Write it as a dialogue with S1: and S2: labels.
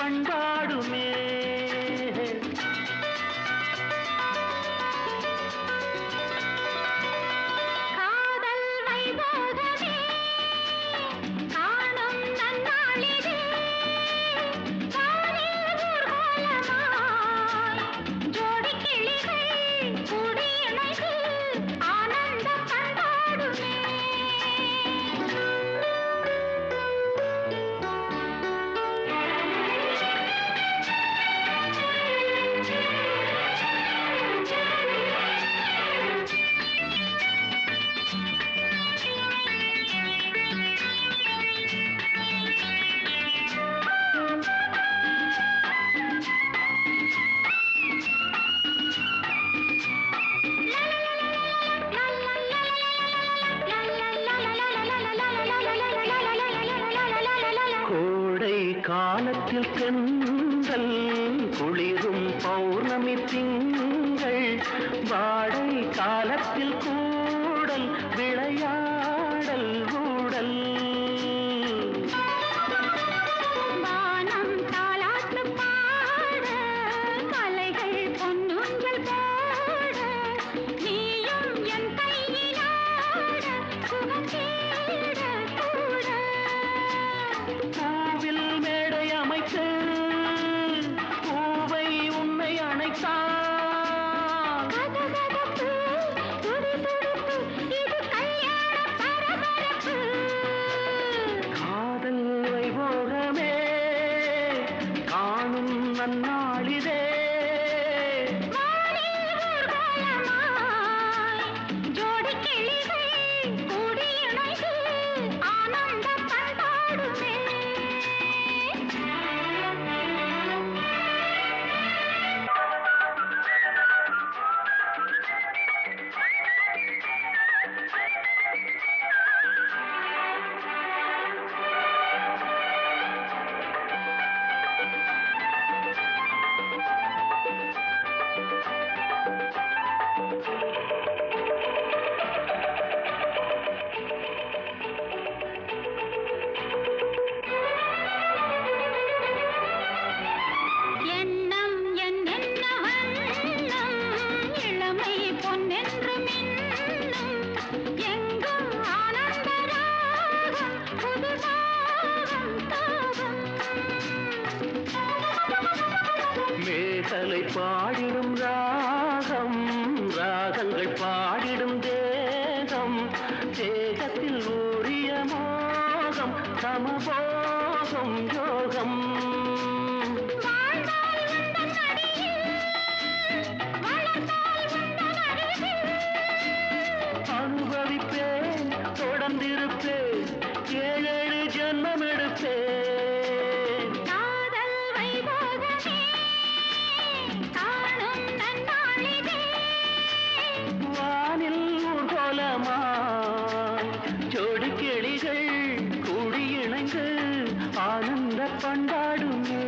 S1: பண்பாடுமே. காலத்தில் கென்றல் குளிரும் பௌர்ணமி திங்கள் வாடை காலத்தில்
S2: கூட
S1: கலை பாடிடும் ராகம் ராகங்கள் பாடிடும் தேகம் தேகத்தில் ஊறிய மோகம் சமபோகம் யோகம். அனுபவிப்பேன் தொடர்ந்திருப்பேன். கொண்டாடுமே